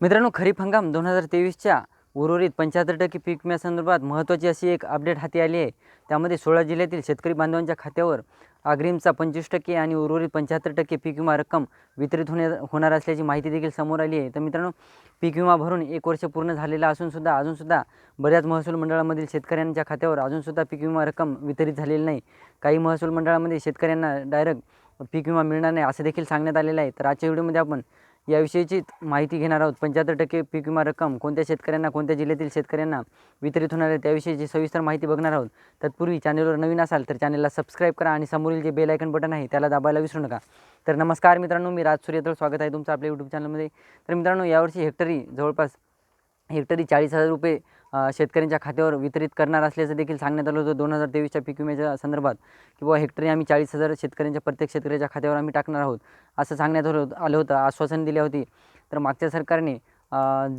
मित्रांनो खरीप हंगाम दोन हजार तेवीसच्या उर्वरित पंच्याहत्तर टक्के पीक विम्यासंदर्भात महत्त्वाची अशी एक अपडेट हाती आली आहे. त्यामध्ये सोळा जिल्ह्यातील शेतकरी बांधवांच्या खात्यावर अग्रिमचा पंचवीस टक्के आणि उर्वरित पंच्याहत्तर टक्के पीक विमा रक्कम वितरित होण्या होणार असल्याची माहिती देखील समोर आली आहे. तर मित्रांनो पीक विमा भरून एक वर्ष पूर्ण झालेला असूनसुद्धा अजूनसुद्धा बऱ्याच महसूल मंडळामधील शेतकऱ्यांच्या खात्यावर अजूनसुद्धा पीक विमा रक्कम वितरित झालेली नाही. काही महसूल मंडळामध्ये शेतकऱ्यांना डायरेक्ट पीक विमा मिळणार नाही असं देखील सांगण्यात आलेलं आहे. तर आजच्या व्हिडिओमध्ये आपण याविषयीची माहिती घेणार आहोत. पंच्याहत्तर टक्के पीक विमा रक्कम कोणत्या शेतकऱ्यांना कोणत्या जिल्ह्यातील शेतकऱ्यांना वितरित होणार आहे त्याविषयीची सविस्तर माहिती बघणार आहोत. तत्पूर्वी चॅनलवर नवीन असाल तर चॅनलला सबस्क्राईब करा आणि समोरील जे बेल आयकन बटन आहे त्याला दाबायला विसरू नका. तर नमस्कार मित्रांनो मी राज सूर्यतळ स्वागत आहे तुमचं आपल्या यूट्यूब चॅनलमध्ये तर मित्रांनो यावर्षी हेक्टरी जवळपास हेक्टरी चाळीस हजार रुपये शेतकऱ्यांच्या खात्यावर वितरित करणार असल्याचं देखील सांगण्यात आलं होतं दोन हजार तेवीसच्या पीक विम्याच्या संदर्भात किंवा हेक्टरी आम्ही चाळीस हजार शेतकऱ्यांच्या प्रत्येक शेतकऱ्याच्या खात्यावर आम्ही टाकणार आहोत असं सांगण्यात आलं होतं- आलं होतं आश्वासन दिले होते. तर मागच्या सरकारने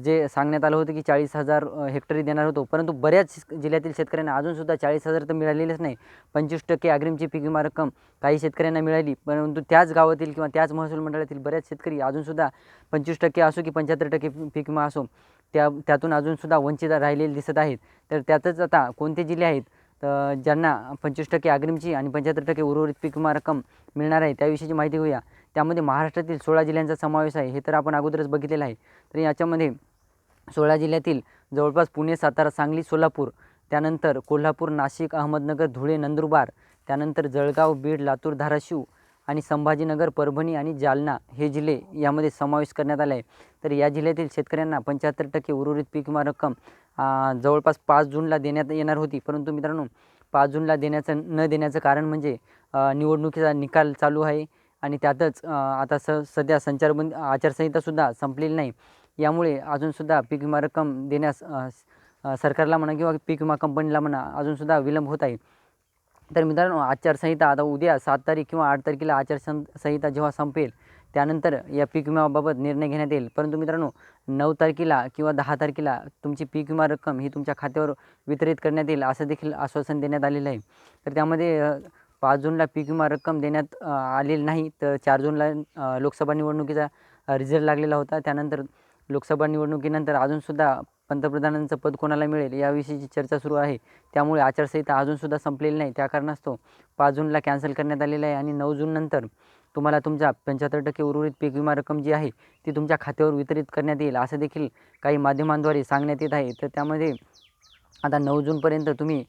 जे सांगण्यात आलं होतं की चाळीस हजार हेक्टरी देणार होतो परंतु बऱ्याच जिल्ह्यातील शेतकऱ्यांना अजूनसुद्धा चाळीस हजार तर मिळालेलेच नाही. पंचवीस टक्के अग्रिमची पीक विमा रक्कम काही शेतकऱ्यांना मिळाली परंतु त्याच गावातील किंवा त्याच महसूल मंडळातील बऱ्याच शेतकरी अजूनसुद्धा पंचवीस टक्के असो की पंच्याहत्तर टक्के पीक विमा असो त्या त्यातून अजूनसुद्धा वंचित राहिलेले दिसत आहेत. तर त्यातच आता कोणते जिल्हे आहेत? तर ज्यांना पंचवीस टक्के अग्रिमची आणि पंच्याहत्तर टक्के उर्वरित पीक विमा रक्कम मिळणार आहे त्याविषयीची माहिती घेऊया. त्यामध्ये महाराष्ट्रातील सोळा जिल्ह्यांचा समावेश आहे हे तर आपण अगोदरच बघितलेलं आहे. तर याच्यामध्ये सोळा जिल्ह्यातील जवळपास पुणे सातारा सांगली सोलापूर त्यानंतर कोल्हापूर नाशिक अहमदनगर धुळे नंदुरबार त्यानंतर जळगाव बीड लातूर धाराशिव आणि संभाजीनगर परभणी आणि जालना हे जिल्हे यामध्ये समावेश करण्यात आला आहे. तर या जिल्ह्यातील शेतकऱ्यांना पंच्याहत्तर टक्के उर्वरित पीक विमा रक्कम जवळपास पाच जूनला देण्यात येणार होती. परंतु मित्रांनो पाच जूनला देण्याचं न देण्याचं कारण म्हणजे निवडणुकीचा निकाल चालू आहे आणि त्यातच आता स सध्या संचारबंदी आचारसंहितासुद्धा संपलेली नाही. यामुळे अजूनसुद्धा पीक विमा रक्कम देण्यास सरकारला म्हणा किंवा पीक विमा कंपनीला म्हणा अजूनसुद्धा विलंब होत आहे. तर मित्रांनो आचारसंहिता आता उद्या सात तारीख किंवा आठ तारखेला आचारसं संहिता जेव्हा संपेल त्यानंतर या पीक विम्याबाबत निर्णय घेण्यात येईल. परंतु मित्रांनो नऊ तारखेला किंवा दहा तारखेला तुमची पीक विमा रक्कम ही तुमच्या खात्यावर वितरित करण्यात येईल असं देखील आश्वासन देण्यात आलेलं आहे. तर त्यामध्ये पाच जूनला पीक विमा रक्कम देण्यात आलेली नाही तर चार जूनला लोकसभा निवडणुकीचा रिझल्ट लागलेला होता. त्यानंतर लोकसभा निवडणुकीनंतर अजूनसुद्धा पंतप्रधानांचं पद कोणाला मिळेल याविषयीची चर्चा सुरू आहे. त्यामुळे आचारसंहिता अजूनसुद्धा संपलेली नाही. त्या कारणास्तव पाच जूनला कॅन्सल करण्यात आलेलं आहे आणि नऊ जूननंतर तुम्हाला तुमच्या पंच्याहत्तर टक्के उर्वरित पीक विमा रक्कम जी आहे ती तुमच्या खात्यावर वितरित करण्यात येईल असं देखील काही माध्यमांद्वारे सांगण्यात येत आहे. तर त्यामध्ये आता नऊ जूनपर्यंत तुम्ही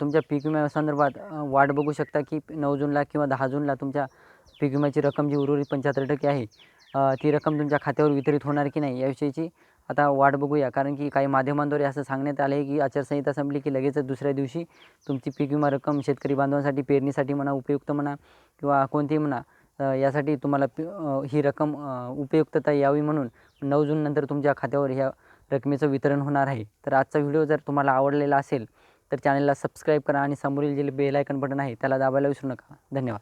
तुमच्या पीक विम्यासंदर्भात वाट बघू शकता की नऊ जूनला किंवा दहा जूनला तुमच्या पीक विम्याची रक्कम जी उर्वरित पंच्याहत्तर टक्के आहे ती रक्कम तुमच्या खात्यावर वितरित होणार की नाही याविषयीची आता वाट बघूया. कारण की काही माध्यमांद्वारे असं सांगण्यात आलं आहे की आचारसंहिता संपली की लगेचच दुसऱ्या दिवशी तुमची पीक विमा रक्कम शेतकरी बांधवांसाठी पेरणीसाठी म्हणा उपयुक्त म्हणा किंवा कोणतीही म्हणा यासाठी तुम्हाला पी ही रक्कम उपयुक्तता यावी म्हणून नऊ जूननंतर तुमच्या खात्यावर ह्या रकमेचं वितरण होणार आहे. तर आजचा व्हिडिओ जर तुम्हाला आवडलेला असेल तर चॅनलला सबस्क्राईब करा आणि समोरील जे बेल आयकन बटन आहे त्याला दाबायला विसरू नका. धन्यवाद.